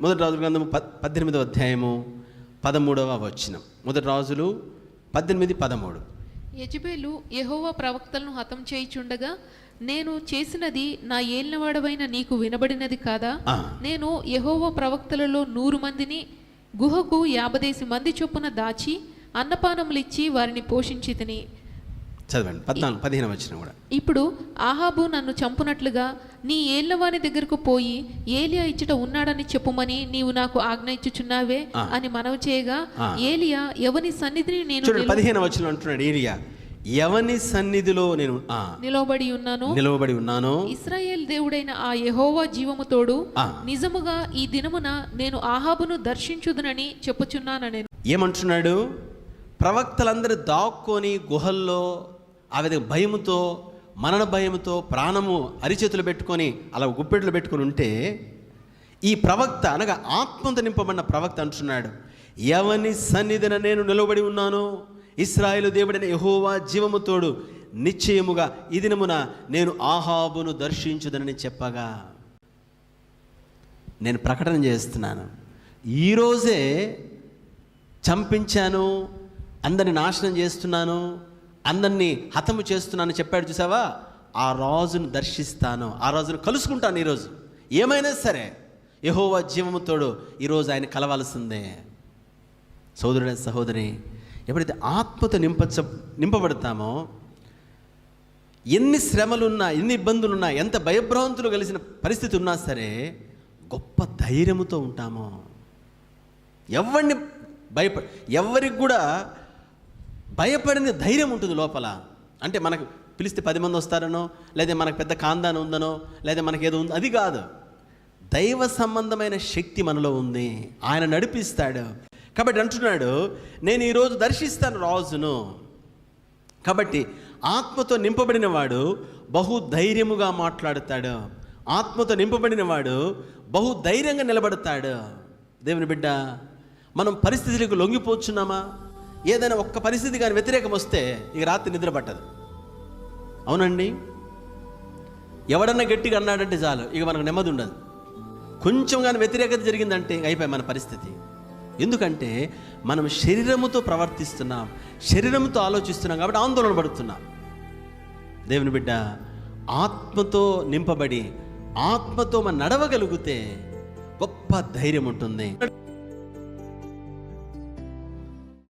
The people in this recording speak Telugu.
మొదటి రాజుల గ్రంథము పద్దెనిమిదవ అధ్యాయము పదమూడవ వచనం. మొదటి రాజులు పద్దెనిమిది పదమూడు. యజబేలు యెహోవా ప్రవక్తలను హతం చేయుచుండగా నేను చేసినది నా ఏలినవాడవైన నీకు వినబడినది కాదా. నేను యెహోవా ప్రవక్తలలో నూరు మందిని గుహకు యాభదేసి మంది చొప్పున దాచి అన్నపానములిచ్చి వారిని పోషించి చదవండి. పద్నాలుగు పదిహేను వచ్చిన కూడా. ఇప్పుడు ఆహాబు నన్ను చంపునట్లుగా నీ ఏళ్ళవాని దగ్గరకు పోయి ఏలియా ఇచ్చట ఉన్నాడని చెప్పుమని నీవు నాకు ఆజ్ఞ ఇచ్చుచున్నావే. అని మనవి చేయగా. ఏలియా ఎవని సన్నిధిని నేను పదిహేను వచ్చిన అంటున్నాడు ఏరియా ఎవని సన్నిధిలో నేను నిలవబడి ఉన్నాను? నిలవబడి ఉన్నాను? ఇస్రాయేల్ దేవుడైన ఆ యెహోవా జీవము తోడు. నిజముగా ఈ దినమున నేను ఆహాబును దర్శించుదునని చెప్పుచున్నాను నేను ఏమంటున్నాడు? ప్రవక్తలందరూ దాక్కొని గుహల్లో ఆ విధంగా భయముతో మరణ భయముతో ప్రాణము అరిచేతులు పెట్టుకొని అలా గుప్పెట్లు పెట్టుకొని ఉంటే ఈ ప్రవక్త అనగా ఆత్మంత నింపబడిన ప్రవక్త అంటున్నాడు ఎవని సన్నిధిన నేను నిలబడి ఉన్నాను ఇస్రాయేలు దేవుడైన యహోవా జీవముతోడు నిశ్చయముగా ఈ దినమున నేను ఆహాబును దర్శించుదనని చెప్పగా నేను ప్రకటన చేస్తున్నాను. ఈరోజే చంపించాను అందరిని నాశనం చేస్తున్నాను అందరినీ హతము చేస్తున్నానని చెప్పాడు చూసావా? ఆ రాజును దర్శిస్తాను. ఆ రాజును కలుసుకుంటాను ఈరోజు. ఏమైనా సరే యహోవా జీవముతోడు ఈరోజు ఆయన కలవాల్సిందే. సోదరుడ సహోదరి ఎప్పుడైతే ఆత్మతో నింపచ నింపబడతామో ఎన్ని శ్రమలున్నా ఎన్ని ఇబ్బందులున్నా ఎంత భయభ్రాంతులు కలిసిన పరిస్థితి ఉన్నా సరే గొప్ప ధైర్యముతో ఉంటాము. ఎవరిని భయప ఎవరికి కూడా భయపడిన ధైర్యం ఉంటుంది లోపల. అంటే మనకు పిలిస్తే పది మంది వస్తారనో లేదా మనకు పెద్ద కాందాన ఉందనో లేదా మనకి ఏదో ఉంది అది కాదు. దైవ సంబంధమైన శక్తి మనలో ఉంది. ఆయన నడిపిస్తాడు. కాబట్టి అంటున్నాడు నేను ఈరోజు దర్శిస్తాను రాజును. కాబట్టి ఆత్మతో నింపబడిన వాడు బహు ధైర్యముగా మాట్లాడుతాడు. ఆత్మతో నింపబడిన వాడు బహు ధైర్యంగా నిలబడతాడు. దేవుని బిడ్డ మనం పరిస్థితులకు లొంగిపోచున్నామా ఏదైనా ఒక్క పరిస్థితి కానీ వ్యతిరేకం వస్తే ఇక రాత్రి నిద్ర పట్టదు. అవునండి? ఎవడన్నా గట్టిగా అన్నాడంటే చాలు ఇక మనకు నెమ్మది ఉండదు. కొంచెం కానీ వ్యతిరేకత జరిగిందంటే అయిపోయి మన పరిస్థితి. ఎందుకంటే మనం శరీరముతో ప్రవర్తిస్తున్నాం శరీరంతో ఆలోచిస్తున్నాం కాబట్టి ఆందోళన పడుతున్నాం. దేవుని బిడ్డ ఆత్మతో నింపబడి ఆత్మతో మనం నడవగలిగితే గొప్ప ధైర్యం ఉంటుంది.